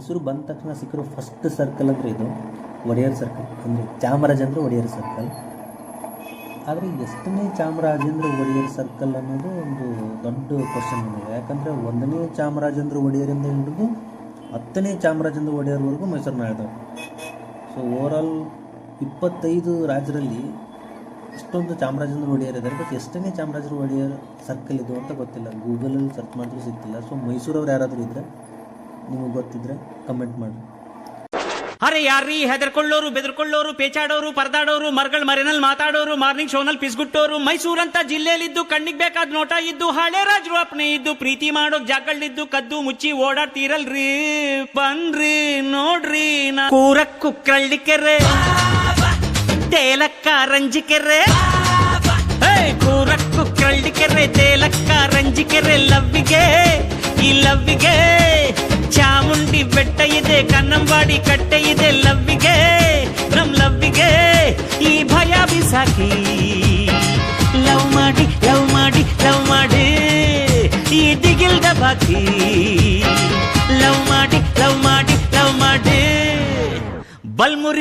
ಮೈಸೂರು ಬಂದ ತಕ್ಷಣ ಸಿಕ್ಕಿರೋ ಫಸ್ಟ್ ಸರ್ಕಲ್ ಅಂದರೆ ಇದು, ಒಡೆಯರ್ ಸರ್ಕಲ್ ಅಂದರೆ ಚಾಮರಾಜೇಂದ್ರ ಒಡೆಯರ್ ಸರ್ಕಲ್ ಆದರೆ ಎಷ್ಟನೇ ಚಾಮರಾಜೇಂದ್ರ ಒಡೆಯರ್ ಸರ್ಕಲ್ ಅನ್ನೋದು ಒಂದು ದೊಡ್ಡ ಕ್ವಶನ್ ನನಗೆ ಯಾಕಂದರೆ ಒಂದನೇ ಚಾಮರಾಜೇಂದ್ರ ಒಡೆಯರಿಂದ ಹಿಡಿದು ಹತ್ತನೇ ಚಾಮರಾಜೇಂದ್ರ ಒಡೆಯರ್ವರೆಗೂ ಮೈಸೂರನ್ನ ಆಳ್ದವ್ರು ಸೊ ಓವರಾಲ್ ಇಪ್ಪತ್ತೈದು ರಾಜ್ಯರಲ್ಲಿ ಇಷ್ಟೊಂದು ಚಾಮರಾಜೇಂದ್ರ ಒಡೆಯರ್ ಇದ್ದಾರೆ. ಬಟ್ ಎಷ್ಟನೇ ಚಾಮರಾಜೇಂದ್ರ ಒಡೆಯರ್ ಸರ್ಕಲ್ ಇದು ಅಂತ ಗೊತ್ತಿಲ್ಲ. ಗೂಗಲಲ್ಲಿ ಸರ್ಚ್ ಮಾಡಿದ್ರೂ ಸಿಗ್ತಿಲ್ಲ. ಸೊ ಮೈಸೂರವ್ರು ಯಾರಾದರೂ ಇದ್ದರೆ ನಿಮಗೆ ಗೊತ್ತಿದ್ರೆ ಕಮೆಂಟ್ ಮಾಡಿ. ಅರೆ ಯಾರ್ರೀ ಹೆದರ್ಕೊಳ್ಳೋರು, ಬೆದರ್ಕೊಳ್ಳೋರು, ಪೇಚಾಡೋರು, ಪರದಾಡೋರು, ಮರಗಳ ಮರೆನಲ್ಲಿ ಮಾತಾಡೋರು, ಮಾರ್ನಿಂಗ್ ಶೋನಲ್ಲಿ ಪಿಸ್ಗುಟ್ಟೋರು, ಮೈಸೂರಂತ ಜಿಲ್ಲೆಯಲ್ಲಿದ್ದು ಕಣ್ಣಿಗೆ ಬೇಕಾದ ನೋಟ ಇದ್ದು, ಹಳೆ ರಾಜರು ಅಪ್ನೆ ಇದ್ದು, ಪ್ರೀತಿ ಮಾಡೋಕ್ ಜಾಗಗಳಿದ್ದು ಕದ್ದು ಮುಚ್ಚಿ ಓಡಾಡ್ತೀರಲ್ರಿ, ಬನ್ರಿ, ನೋಡ್ರಿ, ನಾ ಕಳ್ಳಿಕೆರೆ, ತೇಲಕ್ಕ ರಂಜಿಕೆರೆ ಕೂರಕ್ಕು ಕಳ್ಳಿಕೆರೆ, ತೇಲಕ್ಕ ರಂಜಿಕೆರೆ, ಲವ್ವಿಗೆ, ಈ ಲವ್ವಿಗೆ. ಚಾಮುಂಡಿ ಬೆಟ್ಟ ಇದೆ ಕನ್ನಂಬಾಡಿ ಕಟ್ಟೆ ಇದೆ ಲವ್ವಿಗೆ ನಮ್ ಲವ್ವಿಗೆ ಈ ಭಯ ಬಿಸಾಕಿ ಲವ್ ಮಾಡಿ ಲವ್ ಮಾಡಿ ಲವ್ ಮಾಡಿ ಈ ದಿಗಿಲ್ದ ಬಾಕಿ ಲವ್ ಮಾಡಿ ಲವ್ ಮಾಡಿ ಲವ್ ಮಾಡಿ ಬಲ್ಮುರಿ